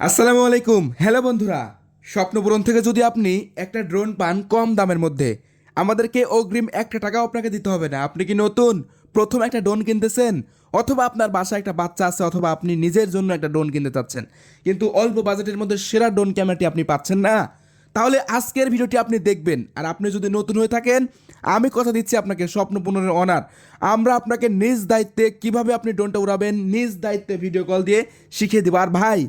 আসসালামু আলাইকুম। হ্যালো বন্ধুরা, স্বপ্নপূরণ থেকে যদি আপনি একটা ড্রোন পান কম দামের মধ্যে, আমাদেরকে অগ্রিম একটা টাকাও আপনাকে দিতে হবে না। আপনি কি নতুন? প্রথম একটা ড্রোন কিনতেছেন? অথবা আপনার বাসায় একটা বাচ্চা আছে, অথবা আপনি নিজের জন্য একটা ড্রোন কিনতে চাচ্ছেন। কিন্তু অল্প বাজেটের মধ্যে সেরা ড্রোন ক্যামেরাটি আপনি পাচ্ছেন না। তাহলে আজকের ভিডিওটি আপনি দেখবেন। আর আপনি যদি নতুন হয়ে থাকেন, আমি কথা দিচ্ছি আপনাকে স্বপ্ন স্বপ্নপূরণের অনার। আমরা আপনাকে নিজ দায়িত্বে কীভাবে আপনি ড্রোনটা উড়াবেন, নিজ দায়িত্বে ভিডিও কল দিয়ে শিখিয়ে দেবো। আর ভাই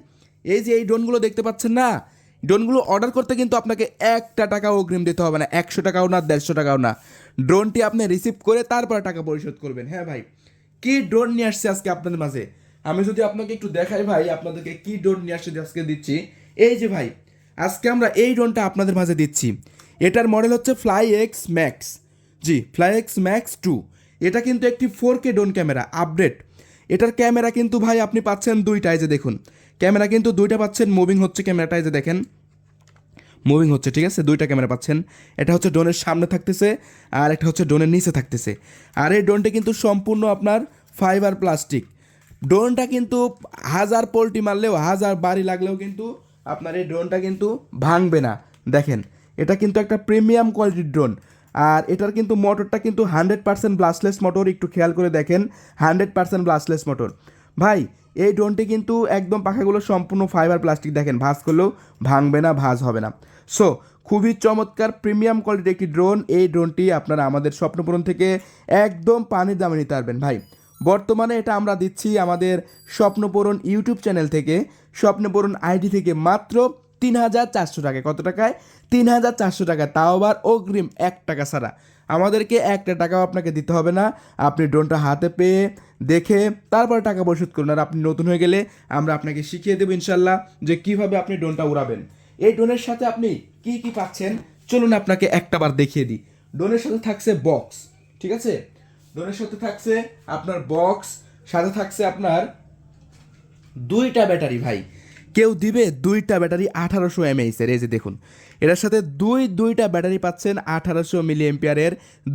এই যে এই ড্রোনগুলো দেখতে পাচ্ছেন না ড্রোনগুলো অর্ডার করতে কিন্তু আপনাকে একটা টাকাও অগ্রিম দিতে হবে না, একশো টাকাও না, দেড়শো টাকাও না। ড্রোনটি আপনি রিসিভ করে তারপরে টাকা পরিশোধ করবেন। হ্যাঁ ভাই, কি ড্রোন নিয়ে আসছে আজকে আপনাদের মাঝে? আমি যদি আপনাকে একটু দেখাই ভাই, আপনাদেরকে কি ড্রোন নিয়ে আসছে আজকে দিচ্ছি। এই যে ভাই, আজকে আমরা এই ড্রোনটা আপনাদের মাঝে দিচ্ছি। এটার মডেল হচ্ছে fly X max G fly X max two এটা কিন্তু একটি four K drone camera update এটার ক্যামেরা কিন্তু ভাই আপনি পাচ্ছেন দুইটা, এই যে দেখুন। ক্যামেরা কিন্তু দুইটা পাচ্ছেন মুভিং হচ্ছে ক্যামেরাটা যে দেখেন। মুভিং হচ্ছে, ঠিক আছে? দুইটা ক্যামেরা পাচ্ছেন। এটা হচ্ছে ড্রোনের সামনে থাকতেছে, আর একটা হচ্ছে ড্রোনের নিচে থাকতেছে। আর এই ড্রোনটা কিন্তু সম্পূর্ণ আপনার ফাইবার প্লাস্টিক ড্রোনটা কিন্তু হাজার পোল্টি মারলেও, হাজার বাড়ি লাগলেও কিন্তু আপনার এই ড্রোনটা কিন্তু ভাঙবে না। দেখেন, এটা কিন্তু একটা প্রিমিয়াম কোয়ালিটির ড্রোন আর এটার কিন্তু মোটরটা কিন্তু হান্ড্রেড পার্সেন্ট ব্লাস্টলেস মোটর একটু খেয়াল করে দেখেন হান্ড্রেড পার্সেন্ট ব্লাস্টলেস মোটর ভাই, এই ড্রোনটি কিন্তু একদম পাখাগুলো সম্পূর্ণ ফাইবার প্লাস্টিক দেখেন, ভাঁজ করলেও ভাঙবে না, ভাঁজ হবে না। সো খুবই চমৎকার প্রিমিয়াম কোয়ালিটির একটি ড্রোন এই ড্রোনটি আপনারা আমাদের স্বপ্নপূরণ থেকে একদম পানির দামে নিতে পারবেন, ভাই। বর্তমানে এটা আমরা দিচ্ছি আমাদের স্বপ্নপূরণ ইউটিউব চ্যানেল থেকে, স্বপ্নপূরণ আইডি থেকে মাত্র তিন হাজার চারশো টাকায় কত টাকায়? তিন হাজার চারশো টাকা। তাও আবার অগ্রিম এক টাকা ছাড়া। আমাদেরকে একটা টাকাও আপনাকে দিতে হবে না। আপনি ড্রোনটা হাতে পেয়ে দেখে তারপরে টাকা পরিশোধ করুন। আর আপনি নতুন হয়ে গেলে আমরা আপনাকে শিখিয়ে দেবো ইনশাল্লাহ যে কীভাবে আপনি ড্রোনটা উড়াবেন। এই ড্রোনের সাথে আপনি কি কি পাচ্ছেন? চলুন আপনাকে একটা বার দেখিয়ে দিই। ড্রোনের সাথে থাকছে বক্স, ঠিক আছে? ড্রোনের সাথে থাকছে আপনার বক্স, সাথে থাকছে আপনার দুইটা ব্যাটারি ভাই। কেউ দিবে দুইটা ব্যাটারি আঠারোশো এমএইচ এর, এই যে দেখুন। এটার সাথে দুই দুইটা ব্যাটারি পাচ্ছেন আঠারোশো মিলি এম্পিয়ারের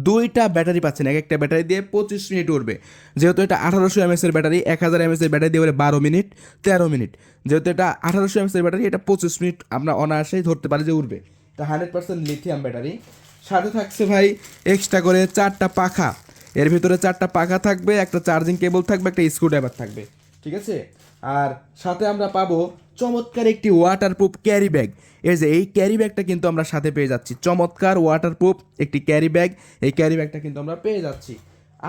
দুইটা ব্যাটারি পাচ্ছেন, এক একটা ব্যাটারি দিয়ে পঁচিশ মিনিট উঠবে যেহেতু এটা আঠারোশো এমএস এর ব্যাটারি, এক হাজার এমএস এর ব্যাটারি দিয়ে বারো মিনিট, তেরো মিনিট। যেহেতু এটা আঠারোশো এমএস এর ব্যাটারি, এটা পঁচিশ মিনিট আমরা অনায়াসেই ধরতে পারি যে উঠবে এটা হান্ড্রেড পার্সেন্ট লিথিয়াম ব্যাটারি। সাথে থাকছে ভাই এক্সট্রা করে চারটা পাখা। এর ভিতরে চারটা পাখা থাকবে, একটা চার্জিং কেবল থাকবে, একটা স্ক্রু ড্রাইভার থাকবে। ঠিক আছে? আর সাথে আমরা পাবো চমৎকার একটি ওয়াটারপ্রুফ ক্যারি ব্যাগ এই যে, এই ক্যারি ব্যাগটা কিন্তু আমরা সাথে পেয়ে যাচ্ছি। চমৎকার ওয়াটারপ্রুফ একটি ক্যারি ব্যাগ এই ক্যারি ব্যাগটা কিন্তু আমরা পেয়ে যাচ্ছি।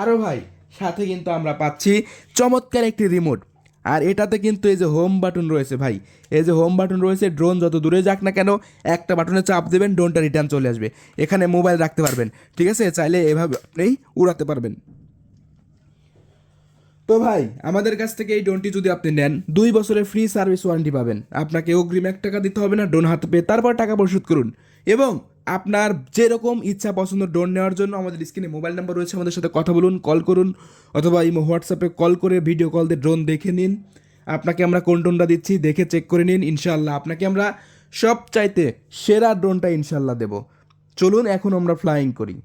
আরও ভাই, সাথে কিন্তু আমরা পাচ্ছি চমৎকার একটি রিমোট আর এটাতে কিন্তু এই যে হোম বাটন রয়েছে ভাই। এই যে হোম বাটন রয়েছে ড্রোন যত দূরে যাক না কেন, একটা বাটনে চাপ দেবেন ড্রোনটা রিটার্ন চলে আসবে। এখানে মোবাইল রাখতে পারবেন। ঠিক আছে? চাইলে এভাবে আপনি উড়াতে পারবেন। তো ভাই, আমাদের কাছ থেকে এই ড্রোনটি যদি আপনি নেন, দুই বছরের ফ্রি সার্ভিস ওয়ারেন্টি পাবেন। আপনাকে অগ্রিম এক টাকা দিতে হবে না, ড্রোন হাতে পেয়ে তারপর টাকা পরিশোধ করুন। এবং আপনার যেরকম ইচ্ছা পছন্দ ড্রোন নেওয়ার জন্য আমাদের স্ক্রিনে মোবাইল নাম্বার রয়েছে, আমাদের সাথে কথা বলুন কল করুন, অথবা ইমো হোয়াটসঅ্যাপে কল করে ভিডিও কল দিয়ে ড্রোন দেখে নিন। আপনাকে আমরা কোন ড্রোনটা দিচ্ছি, দেখে চেক করে নিন ইনশাল্লাহ আপনাকে আমরা সব চাইতে সেরা ড্রোনটা ইনশাল্লাহ দেব। চলুন, এখন আমরা ফ্লাইং করি।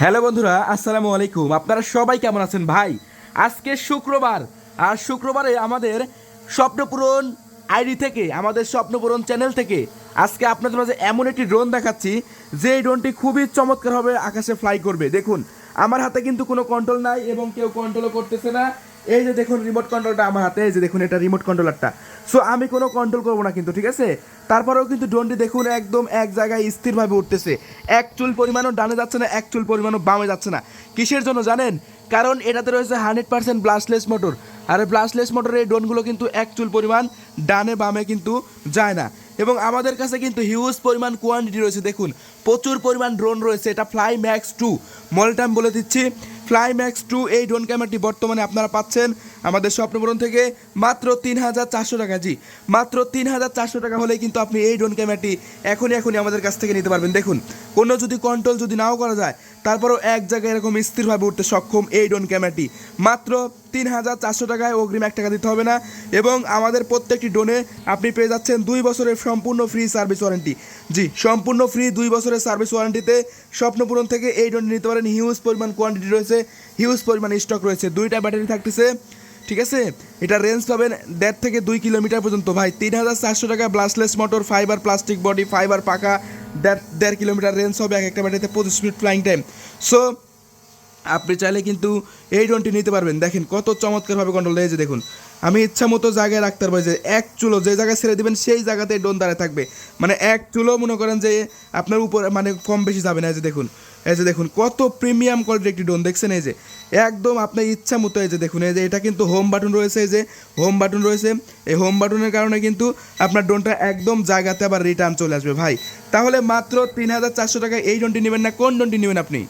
হ্যালো বন্ধুরা, আসসালামু আলাইকুম। আপনারা সবাই কেমন আছেন ভাই? আজকে শুক্রবার, আর শুক্রবারে আমাদের স্বপ্নপূরণ আইডি থেকে, আমাদের স্বপ্নপূরণ চ্যানেল থেকে আজকে আপনাদের মাঝে এমন একটি ড্রোন দেখাচ্ছি যে ড্রোনটি খুবই চমৎকারভাবে আকাশে ফ্লাই করবে। দেখুন, আমার হাতে কিন্তু কোনো কন্ট্রোল নাই এবং কেউ কন্ট্রোলও করতেছে না। এই যে দেখুন রিমোট কন্ট্রোলটা আমার হাতে, এই যে দেখুন, এটা রিমোট কন্ট্রোলারটা সো আমি কোনো কন্ট্রোল করব না কিন্তু, ঠিক আছে? তারপরেও কিন্তু ড্রোনটি দেখুন, একদম এক জায়গায় স্থিরভাবে উঠতেছে। এক চুল পরিমাণও ডানে যাচ্ছে না, এক চুল পরিমাণও বামে যাচ্ছে না। কিসের জন্য জানেন? কারণ এটাতে রয়েছে হান্ড্রেড পার্সেন্ট ব্লাস্টলেস মোটর। আর ব্লাস্টলেস মোটরের এই ড্রোনগুলো কিন্তু এক চুল পরিমাণ ডানে বামে কিন্তু যায় না। এবং আমাদের কাছে কিন্তু হিউজ পরিমাণ কোয়ান্টিটি রয়েছে। দেখুন, প্রচুর পরিমাণ ড্রোন রয়েছে। এটা ফ্লাই ম্যাক্স টু মলটাম বলে দিচ্ছি। ফ্লাই ম্যাক্স টু এই ড্রোন ক্যামেরাটি বর্তমানে আপনারা পাচ্ছেন আমাদের স্বপ্নপূরণ থেকে মাত্র তিন হাজার চারশো টাকা। জি, মাত্র তিন হাজার চারশো টাকা হলেই কিন্তু আপনি এই ড্রোন ক্যামেরাটি এখনই এখনই আমাদের কাছ থেকে নিতে পারবেন। দেখুন, কোনো যদি কন্ট্রোল যদি নাও করা যায়, তারপরেও এক জায়গায় এরকম স্থিরভাবে উঠতে সক্ষম এই ড্রোন ক্যামেরাটি মাত্র তিন হাজার চারশো টাকায় অগ্রিম এক টাকা দিতে হবে না। এবং আমাদের প্রত্যেকটি ডোনে আপনি পেয়ে যাচ্ছেন দুই বছরের সম্পূর্ণ ফ্রি সার্ভিস ওয়ারেন্টি। জি, সম্পূর্ণ ফ্রি দুই বছরের সার্ভিস ওয়ারেন্টিতে স্বপ্নপূরণ থেকে এই ড্রোন নিতে পারেন। হিউজ পরিমাণ কোয়ান্টিটি রয়েছে, হিউজ পরিমাণ স্টক রয়েছে। দুইটা ব্যাটারি থাকতেছে, ঠিক আছে? এটা রেঞ্জ পাবেন দেড় থেকে দুই কিলোমিটার পর্যন্ত। ভাই তিন হাজার চারশো টাকা brushless motor, fibre plastic body, fibre পাকা দেড় দেড় কিলোমিটার রেঞ্জ হবে এক একটা ব্যাটারিতে, পঁচিশ মিনিট ফ্লাইং টাইম। সো আপনি চাইলে কিন্তু এই ড্রোনটি নিতে পারবেন। দেখেন কত চমৎকারভাবে কন্ট্রোল এই যে দেখুন। আমি ইচ্ছা মতো জায়গায় রাখতে পারব যে এক চুলো যে জায়গায় ছেড়ে দেবেন, সেই জায়গাতে ড্রোন দাঁড়ায় থাকবে। মানে এক চুলো মনে করেন যে আপনার উপরে মানে কম বেশি যাবে না। এই যে দেখুন, এই যে দেখুন, কত প্রিমিয়াম কোয়ালিটির একটি ড্রোন দেখছেন এই যে, একদম আপনার ইচ্ছা মতো এই যে দেখুন, এই যে এটা কিন্তু হোম বাটন রয়েছে, এই যে হোম বাটন রয়েছে। এই হোম বাটনের কারণে কিন্তু আপনার ড্রোনটা একদম জায়গাতে আবার রিটার্ন চলে আসবে। ভাই, তাহলে মাত্র তিন হাজার চারশো টাকা এই ড্রোনটি নেবেন না? কোন ড্রোনটি নেবেন আপনি?